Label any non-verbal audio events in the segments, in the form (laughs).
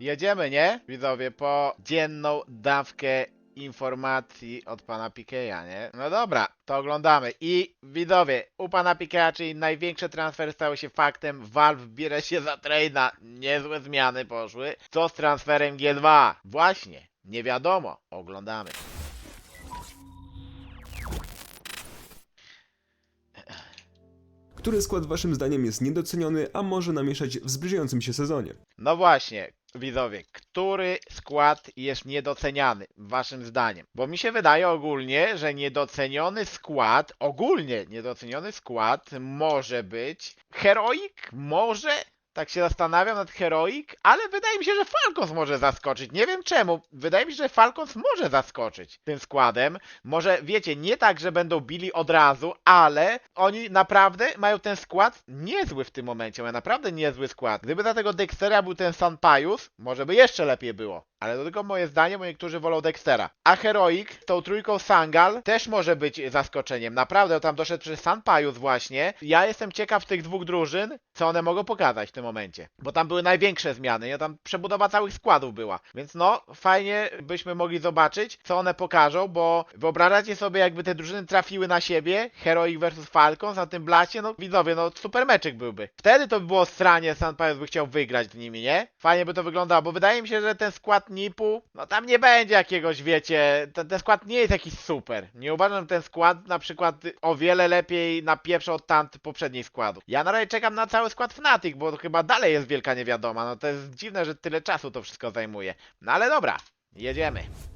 Jedziemy, nie? Widzowie, po dzienną dawkę informacji od pana Pikeja, nie? No dobra, to oglądamy. I widzowie, u pana Pikeja, czyli największe transfery stały się faktem. Valve bierze się za trade'a. Niezłe zmiany poszły. Co z transferem G2? Właśnie, nie wiadomo. Oglądamy. Który skład waszym zdaniem jest niedoceniony, a może namieszać w zbliżającym się sezonie? No właśnie, widzowie, który skład jest niedoceniany, waszym zdaniem? Bo mi się wydaje ogólnie, że niedoceniony skład, ogólnie niedoceniony skład może być Heroic? Może? Tak się zastanawiam nad Heroic, ale wydaje mi się, że Falcons może zaskoczyć. Nie wiem czemu. Wydaje mi się, że Falcons może zaskoczyć tym składem. Może, wiecie, nie tak, że będą bili od razu, ale oni naprawdę mają ten skład niezły w tym momencie. Mają naprawdę niezły skład. Gdyby za tego Dextera był ten Sanpaius, może by jeszcze lepiej było. Ale to tylko moje zdanie, bo niektórzy wolą Dextera. A Heroic z tą trójką Sangal też może być zaskoczeniem. Naprawdę, tam doszedł przez Sanpaius właśnie. Ja jestem ciekaw tych dwóch drużyn, co one mogą pokazać w tym momencie. Bo tam były największe zmiany, nie? Tam przebudowa całych składów była. Więc no, fajnie byśmy mogli zobaczyć, co one pokażą, bo wyobrażacie sobie, jakby te drużyny trafiły na siebie, Heroic versus Falcons, na tym blacie, no widzowie, no super meczek byłby. Wtedy to by było stranie, Sanpaius by chciał wygrać z nimi, nie? Fajnie by to wyglądało, bo wydaje mi się, że ten skład Nipu, no tam nie będzie jakiegoś, wiecie, ten, ten skład nie jest jakiś super. Nie uważam, ten skład na przykład o wiele lepiej napieprza od tamtych poprzednich składów. Ja na razie czekam na cały skład Fnatic, bo chyba dalej jest wielka niewiadoma. No to jest dziwne, że tyle czasu to wszystko zajmuje. No ale dobra, jedziemy.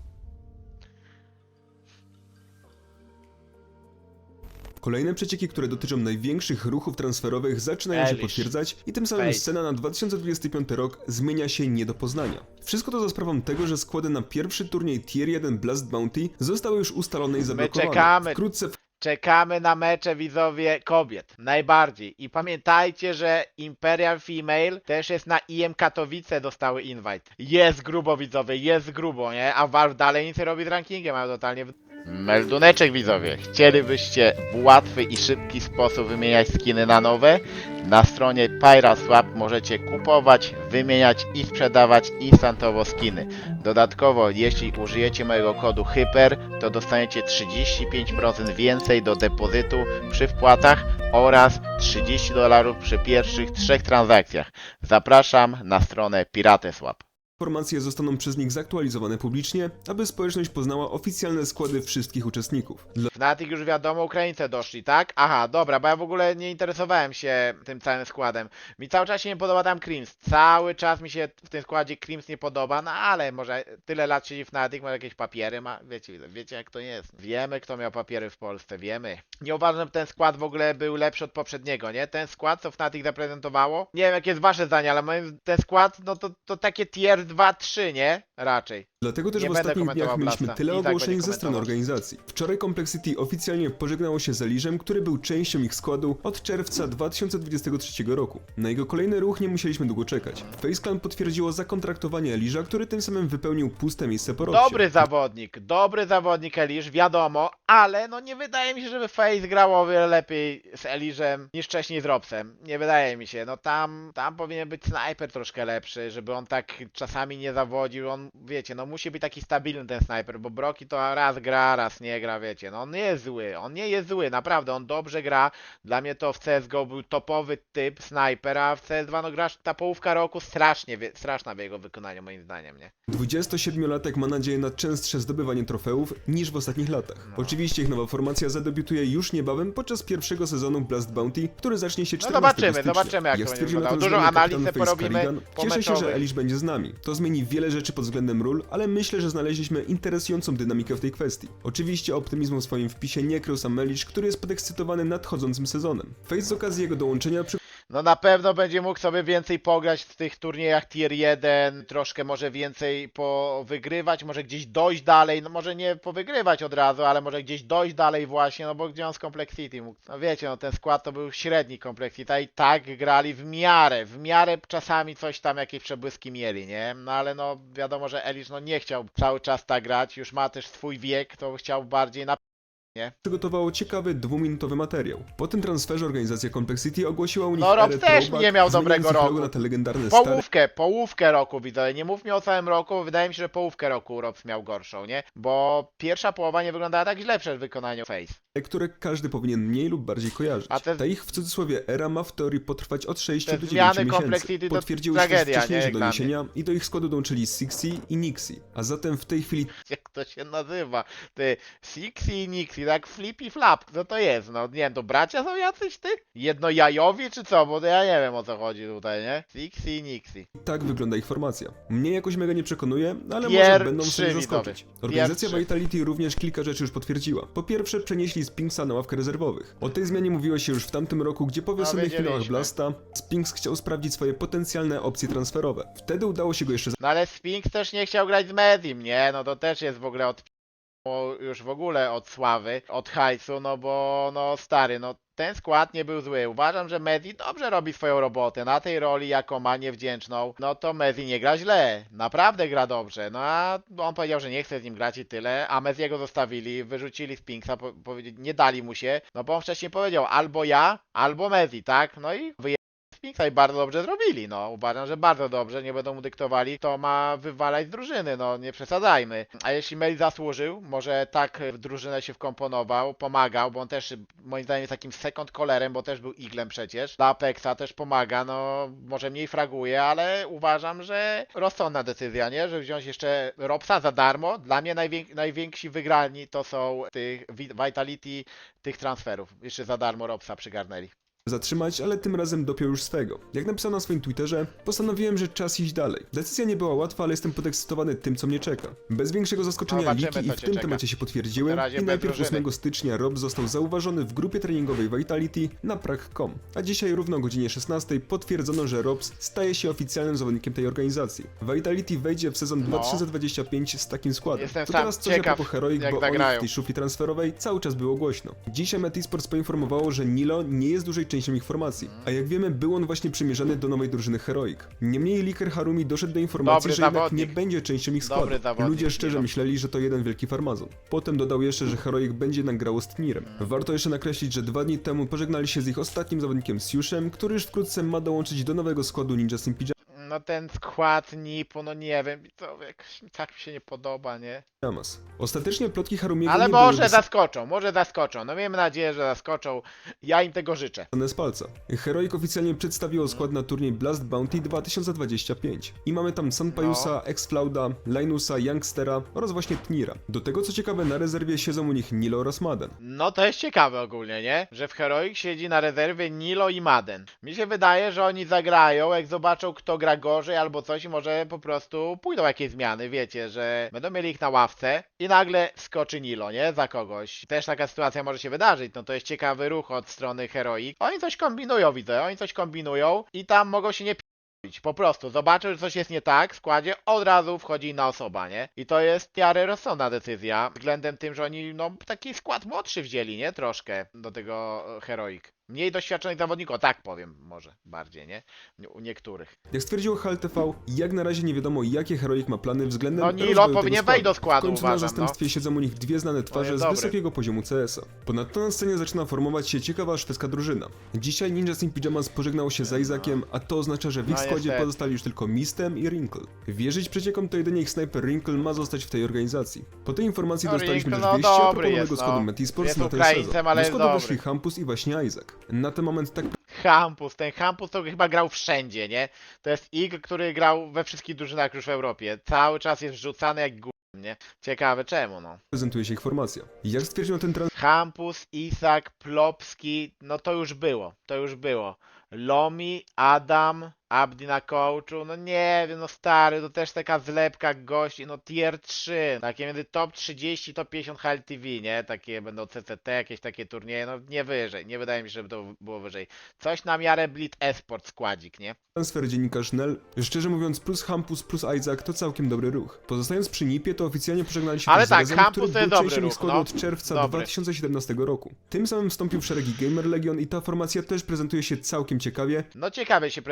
Kolejne przecieki, które dotyczą największych ruchów transferowych zaczynają się Elish. potwierdzać i tym samym scena na 2025 rok zmienia się nie do poznania. Wszystko to za sprawą tego, że składy na pierwszy turniej Tier 1 Blast Bounty zostały już ustalone i zablokowane. czekamy. Wkrótce Czekamy na mecze widzowie kobiet. Najbardziej. I pamiętajcie, że Imperial Female też jest na IM Katowice dostały invite. Jest grubo widzowie, jest grubo, nie? A Valve dalej nic nie robi z rankingiem, mają totalnie... w- Melduneczek widzowie. Chcielibyście w łatwy i szybki sposób wymieniać skiny na nowe? Na stronie PyraSwap możecie kupować, wymieniać i sprzedawać instantowo skiny. Dodatkowo, jeśli użyjecie mojego kodu HYPER, to dostaniecie 35% więcej do depozytu przy wpłatach oraz 30 dolarów przy pierwszych trzech transakcjach. Zapraszam na stronę Pirateswap. Informacje zostaną przez nich zaktualizowane publicznie, aby społeczność poznała oficjalne składy wszystkich uczestników. Dla Fnatic już wiadomo, Ukraińcy doszli, tak? Aha, dobra, bo ja w ogóle nie interesowałem się tym całym składem. Mi cały czas się nie podoba tam Krims. Cały czas mi się w tym składzie Krims nie podoba, no ale może tyle lat siedzi Fnatic, może jakieś papiery ma. Wiecie, wiecie jak to jest. Wiemy, kto miał papiery w Polsce, wiemy. Nie uważam, że ten skład w ogóle był lepszy od poprzedniego, nie? Ten skład, co Fnatic zaprezentowało. Nie wiem, jakie jest wasze zdanie, ale ten skład, no to, to takie tier 2-3, nie? Raczej. Dlatego też Nie w będę ostatnich dniach mieliśmy Blasta. tyle tak ogłoszeń będzie ze strony komentował. organizacji. Wczoraj Complexity oficjalnie pożegnało się z Eliżem, który był częścią ich składu od czerwca 2023 roku. Na jego kolejny ruch nie musieliśmy długo czekać. Face Clan potwierdziło zakontraktowanie Eliża, który tym samym wypełnił puste miejsce po. Dobry zawodnik, dobry zawodnik Elisz, wiadomo, ale no nie wydaje mi się, żeby Face grał o wiele lepiej z Eliżem niż wcześniej z Robsem. Nie wydaje mi się, no tam, tam powinien być snajper troszkę lepszy, żeby on tak czasami nie zawodził, on, wiecie, no musi być taki stabilny ten snajper, bo Broki to raz gra, raz nie gra, wiecie, no on nie jest zły, on nie jest zły, naprawdę, on dobrze gra, dla mnie to w CSGO był topowy typ snajpera, w CS2 no grasz, ta połówka roku strasznie, straszna w jego wykonaniu moim zdaniem, nie? 27-latek ma nadzieję na częstsze zdobywanie trofeów niż w ostatnich latach. No. Oczywiście ich nowa formacja zadebiutuje już niebawem podczas pierwszego sezonu Blast Bounty, który zacznie się No 14 zobaczymy, stycznia. zobaczymy, jak to będzie wyglądało. kapitan Face porobimy Cieszę się, że. Elish będzie z nami. To zmieni wiele rzeczy pod względem ról, ale myślę, że znaleźliśmy interesującą dynamikę w tej kwestii. Oczywiście optymizmu w swoim wpisie nie krył sam Elish, który jest podekscytowany nadchodzącym sezonem. Face z okazji jego dołączenia przy No na pewno będzie mógł sobie więcej pograć w tych turniejach tier 1, troszkę może więcej powygrywać, może gdzieś dojść dalej, no może nie powygrywać od razu, ale może gdzieś dojść dalej właśnie, no bo gdzie on z Complexity mógł? No wiecie, no ten skład to był średni Complexity, i tak grali w miarę, w miarę czasami coś tam, jakieś przebłyski mieli, nie? No ale no wiadomo, że Elisz no nie chciał cały czas tak grać, już ma też swój wiek, to chciał bardziej na nie? przygotowało ciekawy dwuminutowy materiał. Po tym transferze organizacja Complexity ogłosiła u nich No, Rob erę też throwback, nie miał zmieniając dobrego logo roku. na te legendarne stare Połówkę, połówkę roku widzę. Nie mów mi o całym roku, bo wydaje mi się, że połówkę roku Robs miał gorszą, nie? Bo pierwsza połowa nie wyglądała tak źle przed wykonaniem Face. które każdy powinien mniej lub bardziej kojarzyć. A te- Ta ich w cudzysłowie era ma w teorii potrwać od 6 Te do 9 zmiany miesięcy. Complexity to Potwierdziły tragedia, nie? wcześniejsze Jak dla doniesienia i do ich składu dołączyli Sixi i Nixi. A zatem w tej chwili (laughs) Jak to się nazywa? Ty, Sixi i Nixi, tak flippy flap. Co to jest? No nie wiem, to bracia są jacyś, ty? Jednojajowi czy co? Bo to ja nie wiem o co chodzi tutaj, nie? Sixi i Nixi. tak wygląda ich formacja. Mnie jakoś mega nie przekonuje, ale może będą w stanie zaskoczyć. widzowie. Organizacja. Vitality również kilka rzeczy już potwierdziła. Po pierwsze, przenieśli Spinksa na ławkę rezerwowych. O tej zmianie mówiło się już w tamtym roku, gdzie po wiosennych wiedzieliśmy. finałach Blasta Spinks chciał sprawdzić swoje potencjalne opcje transferowe. Wtedy udało się go jeszcze No ale Sphinx też nie chciał grać z Medim, nie? No to też jest w ogóle od już w ogóle od sławy, od hajsu, no bo no stary, no ten skład nie był zły. Uważam, że Medi dobrze robi swoją robotę. Na tej roli, jaką ma niewdzięczną, no to Medi nie gra źle. Naprawdę gra dobrze. No a on powiedział, że nie chce z nim grać i tyle, a Mediego zostawili, wyrzucili po, powiedzieli, nie dali mu się, no bo on wcześniej powiedział albo ja, albo Medi, tak? No i wyje Spinksa i bardzo dobrze zrobili, no. Uważam, że bardzo dobrze, nie będą mu dyktowali, to ma wywalać z drużyny, no nie przesadzajmy. A jeśli Meli zasłużył, może tak w drużynę się wkomponował, pomagał, bo on też moim zdaniem jest takim second collerem, bo też był iglem przecież. Dla Apexa też pomaga, no może mniej fraguje, ale uważam, że rozsądna decyzja, nie? Że wziąć jeszcze Robsa za darmo. Dla mnie najwięk- najwięksi wygrani to są tych Vitality tych transferów. Jeszcze za darmo Robsa przygarnęli. Zatrzymać, ale tym razem dopiął już swego. Jak napisał na swoim Twitterze, postanowiłem, że czas iść dalej. Decyzja nie była łatwa, ale jestem podekscytowany tym, co mnie czeka. Bez większego zaskoczenia Zobaczymy, liki i co w cię tym czeka. temacie się potwierdziły Na razie i bez najpierw drużyny. 8 stycznia Rob został zauważony w grupie treningowej Vitality na Prague.com, a dzisiaj równo o godzinie 16 potwierdzono, że Robs staje się oficjalnym zawodnikiem tej organizacji. Vitality wejdzie w sezon No. 2025 z takim składem. Jestem to sam teraz coś ciekaw, propos Heroic, jak bo o nich zagrają. w tej szufli transferowej cały czas było głośno. Dzisiaj Met Esports poinformowało, że Nilo nie jest dużej częścią ich formacji, a jak wiemy był on właśnie przymierzany do nowej drużyny Heroic. Niemniej Liker Harumi doszedł do informacji, Dobry że jednak zawodnik. nie będzie częścią ich Dobry składu. zawodnik, Ludzie szczerze Nilo. myśleli, że to jeden wielki farmazon. Potem dodał jeszcze, że Heroic będzie jednak z Tnirem. Warto jeszcze nakreślić, że dwa dni temu pożegnali się z ich ostatnim zawodnikiem Siuszem, który już wkrótce ma dołączyć do nowego składu Ninja Steam No ten skład Nipu, no nie wiem, to jakoś tak mi się nie podoba, nie? Pyjamas. Ostatecznie plotki Harumiego Ale nie może były zaskoczą, może zaskoczą. No miejmy nadzieję, że zaskoczą. Ja im tego życzę. z palca. Heroic oficjalnie przedstawiło skład na turniej Blast Bounty 2025. I mamy tam Sunpayusa, No. Exflauda, Linusa, Youngstera oraz właśnie Tnira. Do tego co ciekawe na rezerwie siedzą u nich Nilo oraz Maden. No to jest ciekawe ogólnie, nie? Że w Heroic siedzi na rezerwie Nilo i Maden. Mi się wydaje, że oni zagrają, jak zobaczą kto gra gorzej albo coś i może po prostu pójdą jakieś zmiany, wiecie, że będą mieli ich na ławce i nagle skoczy Nilo, nie? Za kogoś. Też taka sytuacja może się wydarzyć, no to jest ciekawy ruch od strony Heroic. Oni coś kombinują, widzę, oni coś kombinują i tam mogą się nie. Po prostu zobaczył, że coś jest nie tak w składzie, od razu wchodzi inna osoba, nie? I to jest miarę rozsądna decyzja względem tym, że oni no taki skład młodszy wzięli, nie? Troszkę do tego e, Heroic. Mniej doświadczonych zawodników, o tak powiem może bardziej, nie? U niektórych. Jak stwierdziło HLTV, jak na razie nie wiadomo jakie Heroic ma plany względem No, Nilo rozwoju powinien wejść do składu, W końcu uważam, na zastępstwie siedzą u nich dwie znane twarze jest z dobry. wysokiego poziomu CS-a. Ponadto na scenie zaczyna formować się ciekawa szwedzka drużyna. Dzisiaj Ninja Team Pyjamas pożegnał się z Isaakiem, a to oznacza, że w ich No, składzie niestety. pozostali już tylko Mistem i Wrinkle. Wierzyć przeciekom to jedynie ich snajper Wrinkle ma zostać w tej organizacji. Po tej informacji No, dostaliśmy Wrinkle, też no, wieści a dobry propos jest, nowego składu no. Metisports Jest na ten Ukraińcem, sezon. ale Do jest składu dobry. weszli Hampus i właśnie Isaac. Na ten moment tak Hampus, ten Hampus to chyba grał wszędzie, nie? To jest Ig, który grał we wszystkich drużynach już w Europie. Cały czas jest wrzucany jak gó... nie? Ciekawe czemu, no. prezentuje się ich formacja. Jak stwierdził ten transfer, Hampus, Isak, Plopski, no to już było, to już było. Lomi, Adam, Abdi na coachu, no nie wiem, no stary, to też taka zlepka gości, no tier 3, takie między top 30, top 50 HLTV, nie? Takie będą CCT, jakieś takie turnieje, no nie wyżej, nie wydaje mi się, żeby to było wyżej. Coś na miarę Blit Esport składzik, nie? Transfer dziennikarz Nel. Szczerze mówiąc, plus Hampus plus Isaac to całkiem dobry ruch. Pozostając przy Nipie, to oficjalnie pożegnali się Ale z tak, Rezem, Hampus który to był jest dobry częścią ich ruch, składu no. od czerwca Dobry. 2017 roku. Tym samym wstąpił w szeregi Gamer Legion i ta formacja też prezentuje się całkiem ciekawie. No ciekawie się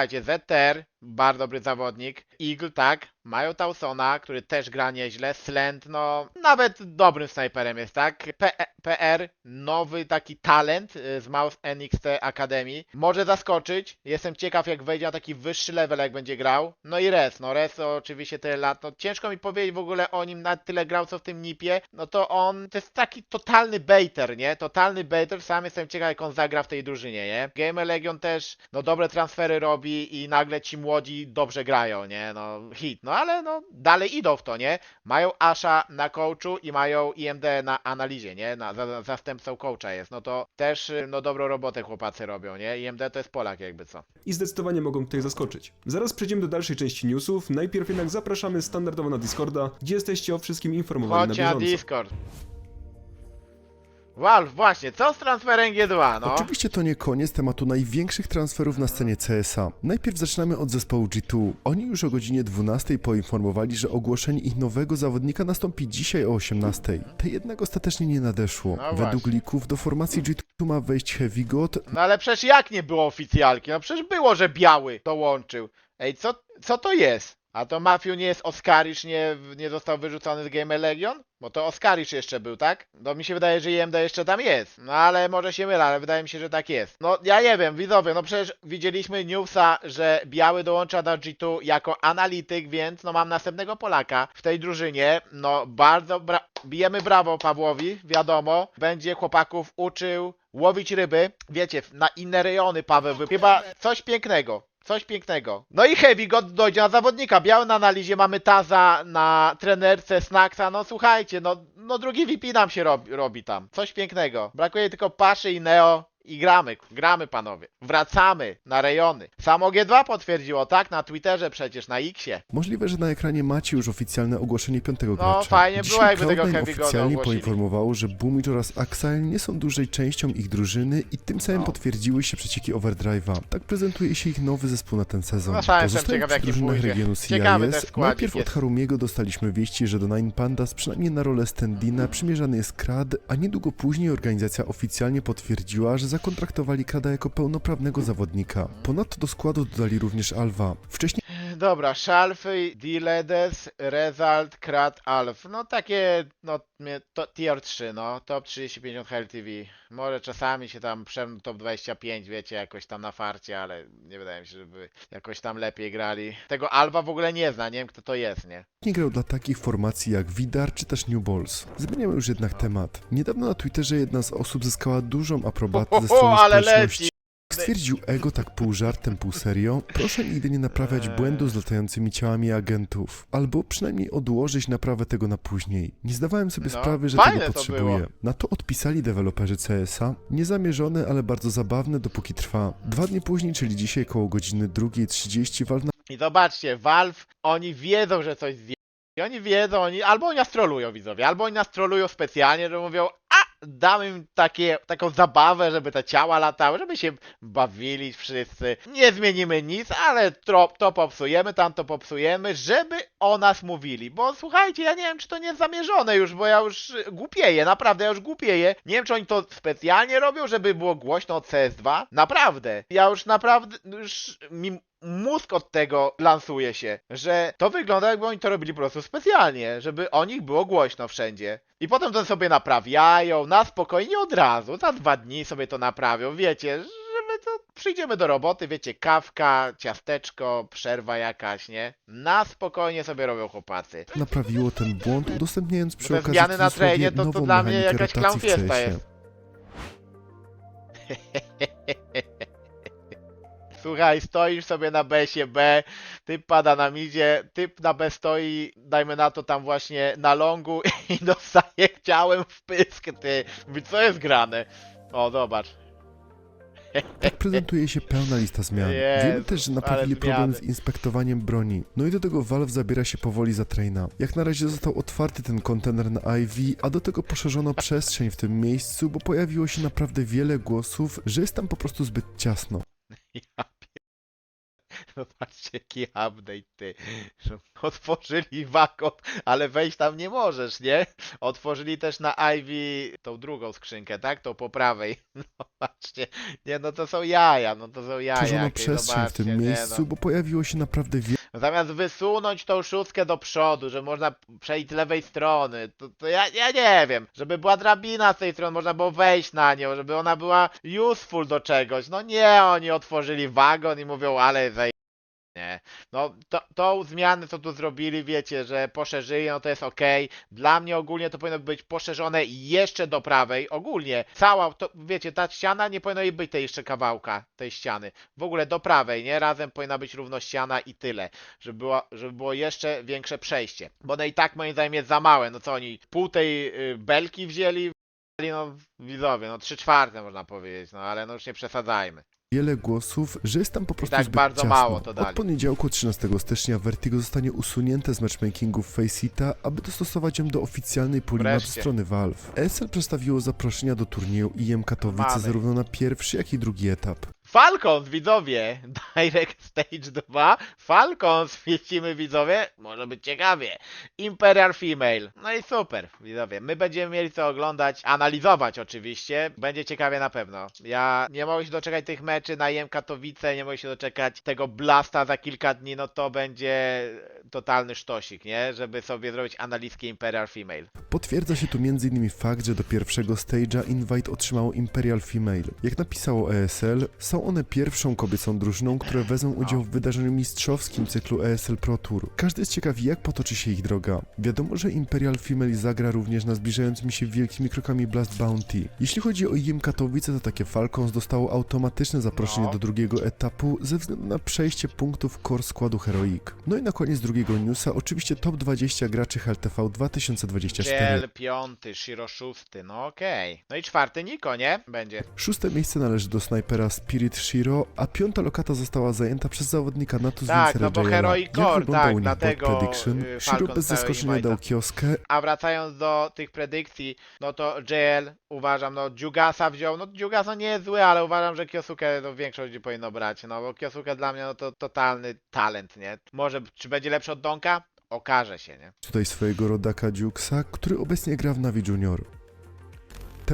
partes, é bardzo dobry zawodnik. Eagle, tak. Mają Tausona, który też gra nieźle. Slend, no, nawet dobrym snajperem jest, tak. P PR, nowy taki talent y, z Mouse NXT Academy. Może zaskoczyć. Jestem ciekaw, jak wejdzie na taki wyższy level, jak będzie grał. No i Res, no Res oczywiście tyle lat. No ciężko mi powiedzieć w ogóle o nim na tyle grał, co w tym nipie. No to on, to jest taki totalny baiter, nie? Totalny baiter. Sam jestem ciekaw, jak on zagra w tej drużynie, nie? Gamer Legion też, no dobre transfery robi i nagle ci młodzi dobrze grają, nie? No hit. No ale no dalej idą w to, nie? Mają Asha na coachu i mają IMD na analizie, nie? Na, za, za- zastępcą coacha jest. No to też no dobrą robotę chłopacy robią, nie? IMD to jest Polak jakby co. i zdecydowanie mogą tutaj zaskoczyć. Zaraz przejdziemy do dalszej części newsów, najpierw jednak zapraszamy standardowo na Discorda, gdzie jesteście o wszystkim informowani Chodźcie na na bieżąco. Discord. Valve, właśnie, co z transferem G2, no? Oczywiście to nie koniec tematu największych transferów na scenie CSA. Najpierw zaczynamy od zespołu G2. Oni już o godzinie 12 poinformowali, że ogłoszenie ich nowego zawodnika nastąpi dzisiaj o 18. To jednak ostatecznie nie nadeszło. No Według właśnie. lików do formacji G2 ma wejść Heavy God, No ale przecież jak nie było oficjalki? No przecież było, że biały dołączył. Ej, co, co to jest? A to Mafiu nie jest Oscarisz, nie, nie został wyrzucony z Game Legion? Bo to Oscarisz jeszcze był, tak? No mi się wydaje, że IMD jeszcze tam jest. No ale może się mylę, ale wydaje mi się, że tak jest. No ja nie wiem, widzowie, no przecież widzieliśmy newsa, że Biały dołącza do G2 jako analityk, więc no mam następnego Polaka w tej drużynie. No bardzo bra bijemy brawo Pawłowi, wiadomo. Będzie chłopaków uczył łowić ryby. Wiecie, na inne rejony Paweł wy... Chyba coś pięknego. Coś pięknego. No i Heavy God dojdzie na zawodnika. Biały na analizie, mamy Taza na trenerce Snacksa. No słuchajcie, no, no drugi VP nam się robi, robi tam. Coś pięknego. Brakuje tylko Paszy i Neo. I gramy, gramy panowie. Wracamy na rejony. Samo G2 potwierdziło, tak? Na Twitterze przecież, na Xie. Możliwe, że na ekranie macie już oficjalne ogłoszenie piątego gracza. No, fajnie Dzisiaj było, jakby tego Cloud9 Heavy Goda oficjalnie ogłosili. poinformowało, że Boomich oraz Axile nie są dużej częścią ich drużyny i tym samym No. potwierdziły się przecieki Overdrive'a. Tak prezentuje się ich nowy zespół na ten sezon. No, sam jestem Pozostając ciekaw, przy jaki drużynach pójdzie. regionu Ciekawy ten CIS, składnik najpierw od jest. Harumiego dostaliśmy wieści, że do Nine Pandas przynajmniej na rolę Standina przymierzany jest Krad, a niedługo później organizacja oficjalnie potwierdziła, że zakontraktowali Krada jako pełnoprawnego zawodnika. Ponadto do składu dodali również Alva. Wcześniej Dobra, Szalfy, Diledes, Result, Krat, Alf. No takie, no to, tier 3, no. Top 30-50 HLTV. Może czasami się tam przemną top 25, wiecie, jakoś tam na farcie, ale nie wydaje mi się, żeby jakoś tam lepiej grali. Tego Alba w ogóle nie zna, nie wiem kto to jest, nie? Nie grał dla takich formacji jak Widar czy też New Balls. Zmieniamy już jednak temat. Niedawno na Twitterze jedna z osób zyskała dużą aprobatę ze Ho, ho, strony (laughs) ale społeczności. Stwierdził Ego tak pół żartem, pół serio, proszę nigdy nie naprawiać Eee. błędu z latającymi ciałami agentów, albo przynajmniej odłożyć naprawę tego na później. Nie zdawałem sobie No, sprawy, że fajne tego to potrzebuję. było. Na to odpisali deweloperzy CSA, niezamierzone, ale bardzo zabawne, dopóki trwa. Dwa dni później, czyli dzisiaj koło godziny 2.30 Valve I zobaczcie, Valve, oni wiedzą, że coś zje... I oni wiedzą, oni, albo oni nas trolują widzowie, albo oni nas trolują specjalnie, że mówią, a damy im takie, taką zabawę, żeby te ciała latały, żeby się bawili wszyscy. Nie zmienimy nic, ale to, to popsujemy, tam to popsujemy, żeby o nas mówili. Bo słuchajcie, ja nie wiem, czy to nie jest zamierzone już, bo ja już głupieję, naprawdę, ja już głupieję. Nie wiem, czy oni to specjalnie robią, żeby było głośno od CS2. Naprawdę. Ja już naprawdę, już mi mózg od tego lansuje się, że to wygląda jakby oni to robili po prostu specjalnie, żeby o nich było głośno wszędzie. I potem to sobie naprawiają, na spokojnie od razu, za dwa dni sobie to naprawią, wiecie, żeby to przyjdziemy do roboty, wiecie, kawka, ciasteczko, przerwa jakaś, nie? Na spokojnie sobie robią chłopacy. naprawiło ten błąd, udostępniając przy te okazji zmiany na trainie to, to dla mnie jakaś clownfiesta CS-ie. jest. (laughs) Słuchaj, stoisz sobie na besie B, typ pada na midzie, typ na B stoi, dajmy na to tam właśnie na longu (laughs) i dostaje ciałem w pysk, ty. Mówi, co jest grane? O, zobacz. Tak prezentuje się pełna lista zmian. Jezu, Wiemy też, że naprawili problem z inspektowaniem broni. No i do tego Valve zabiera się powoli za traina. Jak na razie został otwarty ten kontener na IV, a do tego poszerzono przestrzeń w tym miejscu, bo pojawiło się naprawdę wiele głosów, że jest tam po prostu zbyt ciasno. (laughs) Ja Zobaczcie jaki update ty. Że Otworzyli wagon, ale wejść tam nie możesz, nie? Otworzyli też na Ivy tą drugą skrzynkę, tak? Tą po prawej. (laughs) No patrzcie. Nie no to są jaja, no to są jaja. Tworzono jakieś, przestrzeń w zobaczcie, tym nie, miejscu, no. bo pojawiło się naprawdę wiele Zamiast wysunąć tą szóstkę do przodu, że można przejść z lewej strony, to, to ja, ja nie wiem, żeby była drabina z tej strony, można było wejść na nią, żeby ona była useful do czegoś. No nie, oni otworzyli wagon i mówią, ale zaj... Nie. No, to, tą zmianę, co tu zrobili, wiecie, że poszerzyli, no to jest ok. Dla mnie ogólnie to powinno być poszerzone jeszcze do prawej. Ogólnie, cała, to wiecie, ta ściana nie powinno jej być tej jeszcze kawałka, tej ściany. W ogóle do prawej, nie? Razem powinna być równo ściana i tyle. Żeby było, żeby było jeszcze większe przejście. Bo no i tak moim zdaniem jest za małe. No co oni, pół tej y, belki wzięli? No widzowie, no trzy czwarte można powiedzieć, no ale no już nie przesadzajmy. Wiele głosów, że jest tam po prostu tak zbyt bardzo ciasno. mało to dali. Od poniedziałku 13 stycznia Vertigo zostanie usunięte z matchmakingu Faceita, aby dostosować ją do oficjalnej puli map Wreszcie. strony Valve. ESL przedstawiło zaproszenia do turnieju IM Katowice Mamy. zarówno na pierwszy, jak i drugi etap. Falcons, widzowie! (laughs) Direct Stage 2. Falcons, widzimy widzowie? Może być ciekawie. Imperial Female. No i super, widzowie. My będziemy mieli co oglądać, analizować oczywiście. Będzie ciekawie na pewno. Ja nie mogę się doczekać tych meczy na IM Katowice, nie mogę się doczekać tego blasta za kilka dni, no to będzie totalny sztosik, nie? Żeby sobie zrobić analizkę Imperial Female. Potwierdza się tu m.in. fakt, że do pierwszego stage'a invite otrzymało Imperial Female. Jak napisało ESL, są one pierwszą kobiecą drużyną, które wezmą udział w wydarzeniu mistrzowskim cyklu ESL Pro Tour. Każdy jest ciekaw, jak potoczy się ich droga. Wiadomo, że Imperial Female zagra również na zbliżającym się wielkimi krokami Blast Bounty. Jeśli chodzi o IM Katowice, to takie Falcons dostało automatyczne zaproszenie do drugiego etapu ze względu na przejście punktów core składu Heroic. No i na koniec drugiego newsa, oczywiście top 20 graczy HLTV 2024. Ciel piąty, Shiro szósty, no okej. No i czwarty Niko, nie? Będzie. Szóste miejsce należy do snajpera Spirit Shiro, a piąta lokata została zajęta przez zawodnika Natus Tak, Vincera no bo Jak Core, tak, board dlatego, prediction? y, Shiro Falcon bez cały zaskoczenia invite'a. dał kioskę, A wracając do tych predykcji, no to JL uważam, no Dziugasa wziął, no Dziugasa nie jest zły, ale uważam, że Kiosuke no, większość ludzi powinno brać, no bo Kiosuke dla mnie no to totalny talent, nie? Może, czy będzie lepszy od Donka? Okaże się, nie? tutaj swojego rodaka Jukesa, który obecnie gra w Navi Junior.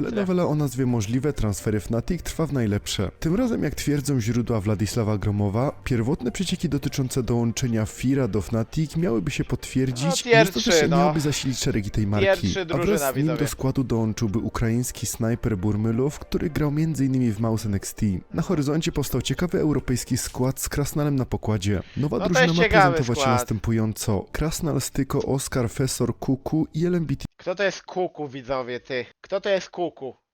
Telenowela o nazwie Możliwe transfery Fnatic trwa w najlepsze. Tym razem, jak twierdzą źródła Władysława Gromowa, pierwotne przecieki dotyczące dołączenia Fira do Fnatic miałyby się potwierdzić No, i tier ostatecznie trzy, no. zasilić szeregi tej marki. trzy A drużyna, wraz z nim widzowie. do składu dołączyłby ukraiński snajper Burmylow, który grał m.in. w Mouse NXT. Na horyzoncie powstał ciekawy europejski skład z Krasnalem na pokładzie. Nowa No to drużyna jest ma ciekawy prezentować się skład. następująco. Krasnal, Styko, Oskar, Fesor, Kuku i LMBT Kto to jest Kuku, widzowie, ty? Kto to jest Kuku?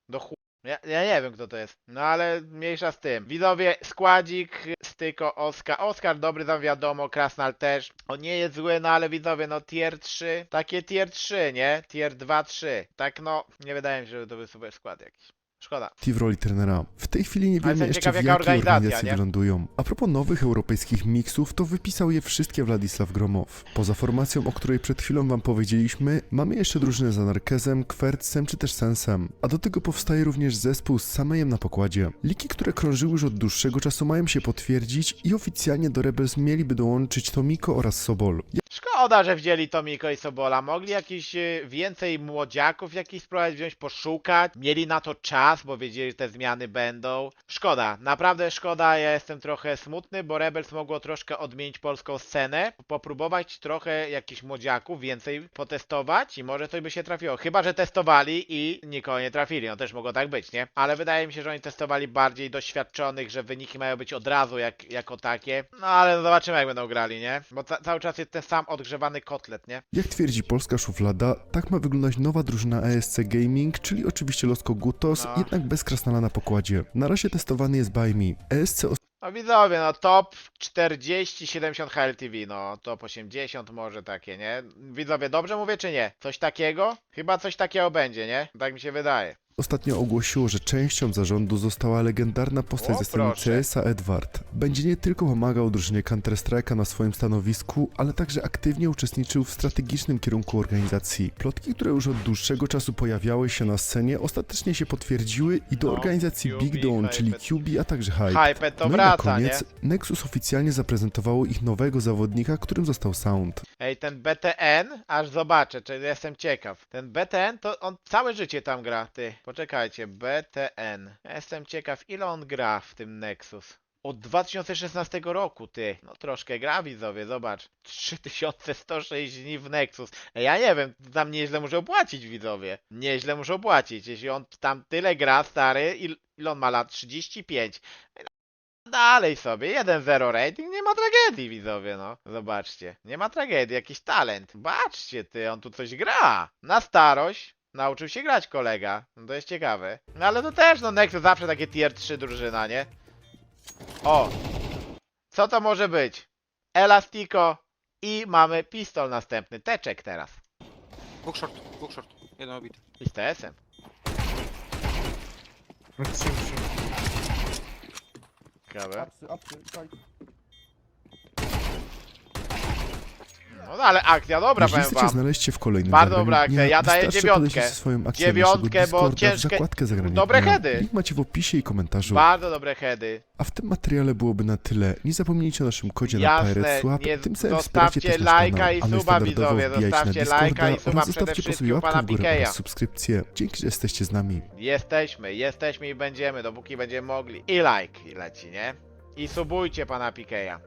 Do chu... Ja, ja nie wiem kto to jest. No ale mniejsza z tym. Widzowie, składzik, styko, Oskar. Oskar dobry, tam wiadomo, Krasnal też. On nie jest zły, no ale widzowie, no tier 3. Takie tier 3, nie? Tier 2, 3. Tak no, nie wydaje mi się, że to był super skład jakiś. Szkoda. w roli trenera. W tej chwili nie wiemy jeszcze w jakiej organizacji nie? wylądują. A propos nowych europejskich miksów, to wypisał je wszystkie Władysław Gromow. Poza formacją, o której przed chwilą wam powiedzieliśmy, mamy jeszcze drużynę z Anarkezem, Kwercem czy też Sensem. A do tego powstaje również zespół z Samejem na pokładzie. Liki, które krążyły już od dłuższego czasu mają się potwierdzić i oficjalnie do Rebels mieliby dołączyć Tomiko oraz Sobol. Szkoda, że wzięli Tomiko i Sobola. Mogli jakiś y, więcej młodziaków jakiś spróbować wziąć, poszukać. Mieli na to czas, bo wiedzieli, że te zmiany będą. Szkoda, naprawdę szkoda. Ja jestem trochę smutny, bo Rebels mogło troszkę odmienić polską scenę. Popróbować trochę jakichś młodziaków, więcej potestować i może coś by się trafiło. Chyba, że testowali i nikogo nie trafili. No też mogło tak być, nie? Ale wydaje mi się, że oni testowali bardziej doświadczonych, że wyniki mają być od razu jak, jako takie. No ale zobaczymy jak będą grali, nie? Bo ca cały czas jest ten sam odgrzewany kotlet, nie? Jak twierdzi polska szuflada, tak ma wyglądać nowa drużyna ESC Gaming, czyli oczywiście Losko Gutos, No. Jednak bez Krasnala na pokładzie. Na razie testowany jest me. ESC No widzowie, no top 40, 70 HLTV, no top 80 może takie, nie? Widzowie, dobrze mówię czy nie? Coś takiego? Chyba coś takiego będzie, nie? Tak mi się wydaje. Ostatnio ogłosiło, że częścią zarządu została legendarna postać ze proszę. CS-a Edward. Będzie nie tylko pomagał drużynie Counter-Strike'a na swoim stanowisku, ale także aktywnie uczestniczył w strategicznym kierunku organizacji. Plotki, które już od dłuższego czasu pojawiały się na scenie, ostatecznie się potwierdziły i do No, organizacji QB, Big dołączyli Hyped. QB, a także Hype. Hype to no i na wraca, nie? koniec Nexus oficjalnie zaprezentowało ich nowego zawodnika, którym został Sound. Ej, ten BTN, aż zobaczę, czy jestem ciekaw. Ten BTN to on całe życie tam gra, ty. Poczekajcie, BTN. Jestem ciekaw, ile on gra w tym Nexus. Od 2016 roku, ty. No troszkę gra, widzowie, zobacz. 3106 dni w Nexus. Ja nie wiem, tam nieźle muszę płacić, widzowie. Nieźle muszę płacić. Jeśli on tam tyle gra, stary, il, ile on ma lat? 35. Dalej sobie, 1-0 rating, nie ma tragedii, widzowie, no. Zobaczcie, nie ma tragedii, jakiś talent. Baczcie, ty, on tu coś gra. Na starość nauczył się grać kolega. No to jest ciekawe. No ale to też, no Nexus zawsze takie tier 3 drużyna, nie? O! Co to może być? Elastico i mamy pistol następny, teczek teraz. Dwóch short, dwóch short. Jeden obity. I z TS-em. Ciekawe. No, no ale akcja dobra, Jeśli powiem chcecie wam. znaleźć się w kolejnym Bardzo nagraniu dobra akcja, dnia, ja daję wystarczy dziewiątkę. podejść ze swoją akcją Dziewiątkę, naszego bo Discorda w ciężkie- zakładkę dobre heady. Link macie w opisie i komentarzu. Bardzo dobre heady. A w tym materiale byłoby na tyle. Nie zapomnijcie o naszym kodzie na Jasne, Pirate Swap. nie- Tym samym zostawcie też nasz lajka kanał, i suba, standardowo widzowie, wbijajcie na zostawcie lajka i suba oraz przede zostawcie po wszystkim sobie pana łapkę w górę Pikeja. oraz subskrypcję. Dzięki, że jesteście z nami. Jesteśmy, jesteśmy i będziemy, dopóki będziemy mogli. I like leci, nie? I subujcie pana Pikeja.